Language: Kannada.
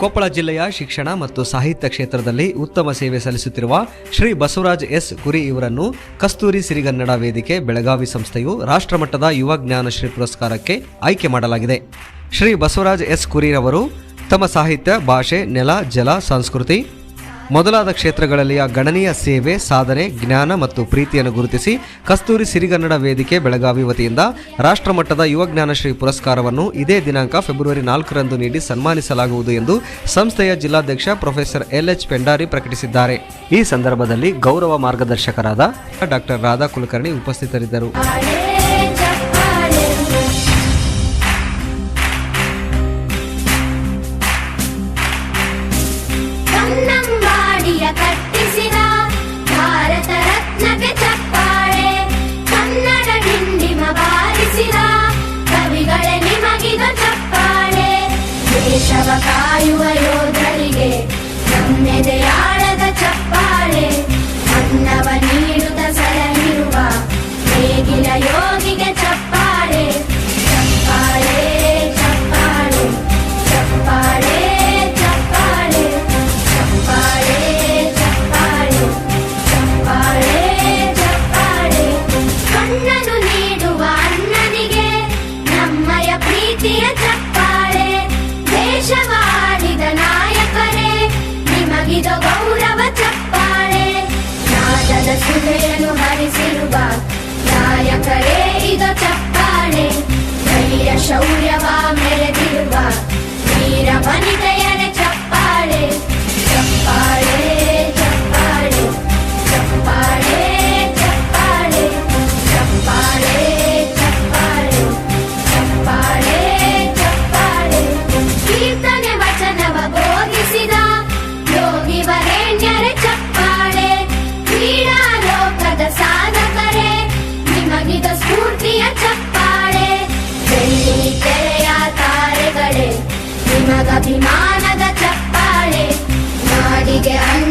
ಕೊಪ್ಪಳ ಜಿಲ್ಲೆಯ ಶಿಕ್ಷಣ ಮತ್ತು ಸಾಹಿತ್ಯ ಕ್ಷೇತ್ರದಲ್ಲಿ ಉತ್ತಮ ಸೇವೆ ಸಲ್ಲಿಸುತ್ತಿರುವ ಶ್ರೀ ಬಸವರಾಜ್ ಎಸ್ ಕುರಿ ಇವರನ್ನು ಕಸ್ತೂರಿ ಸಿರಿಗನ್ನಡ ವೇದಿಕೆ ಬೆಳಗಾವಿ ಸಂಸ್ಥೆಯು ರಾಷ್ಟ್ರಮಟ್ಟದ ಯುವ ಜ್ಞಾನಶ್ರೀ ಪುರಸ್ಕಾರಕ್ಕೆ ಆಯ್ಕೆ ಮಾಡಲಾಗಿದೆ. ಶ್ರೀ ಬಸವರಾಜ್ ಎಸ್ ಕುರಿರವರು ತಮ್ಮ ಸಾಹಿತ್ಯ, ಭಾಷೆ, ನೆಲ, ಜಲ, ಸಂಸ್ಕೃತಿ ಮೊದಲಾದ ಕ್ಷೇತ್ರಗಳಲ್ಲಿಯ ಗಣನೀಯ ಸೇವೆ, ಸಾಧನೆ, ಜ್ಞಾನ ಮತ್ತು ಪ್ರೀತಿಯನ್ನು ಗುರುತಿಸಿ ಕಸ್ತೂರಿ ಸಿರಿಗನ್ನಡ ವೇದಿಕೆ ಬೆಳಗಾವಿ ವತಿಯಿಂದ ರಾಷ್ಟ್ರಮಟ್ಟದ ಯುವ ಜ್ಞಾನಶ್ರೀ ಪುರಸ್ಕಾರವನ್ನು ಇದೇ ದಿನಾಂಕ ಫೆಬ್ರವರಿ ನಾಲ್ಕರಂದು ನೀಡಿ ಸನ್ಮಾನಿಸಲಾಗುವುದು ಎಂದು ಸಂಸ್ಥೆಯ ಜಿಲ್ಲಾಧ್ಯಕ್ಷ ಪ್ರೊಫೆಸರ್ ಎಲ್ ಎಚ್ ಪೆಂಡಾರಿ ಪ್ರಕಟಿಸಿದ್ದಾರೆ. ಈ ಸಂದರ್ಭದಲ್ಲಿ ಗೌರವ ಮಾರ್ಗದರ್ಶಕರಾದ ಡಾಕ್ಟರ್ ರಾಧಾ ಕುಲಕರ್ಣಿ ಉಪಸ್ಥಿತರಿದ್ದರು. ದೇಶವ ಕಾಯುವ ಯೋಧರಿಗೆ ನಮ್ಮೆದೆಯಾಳದ ಚಪ್ಪಾಳೆ. ಅನ್ನವ ನೀಡುತ್ತ ಸಲಹಿರುವ ಮೇಗಿನ ಯೋಗಿಗೆ ಸುಧೆಯನ್ನು ಹರಿಸಿರುವ ನಾಯಕರೇ ಇದು ಚಪ್ಪಾಳೆ. ಧೈರ್ಯ ಶೌರ್ಯವ ಮೆರೆದಿರುವ ವೀರ ವನಿತೆಯ ಅಭಿಮಾನದ ಚಪ್ಪಾಳೆ ನಾಡಿಗೆ ಅನ್ನ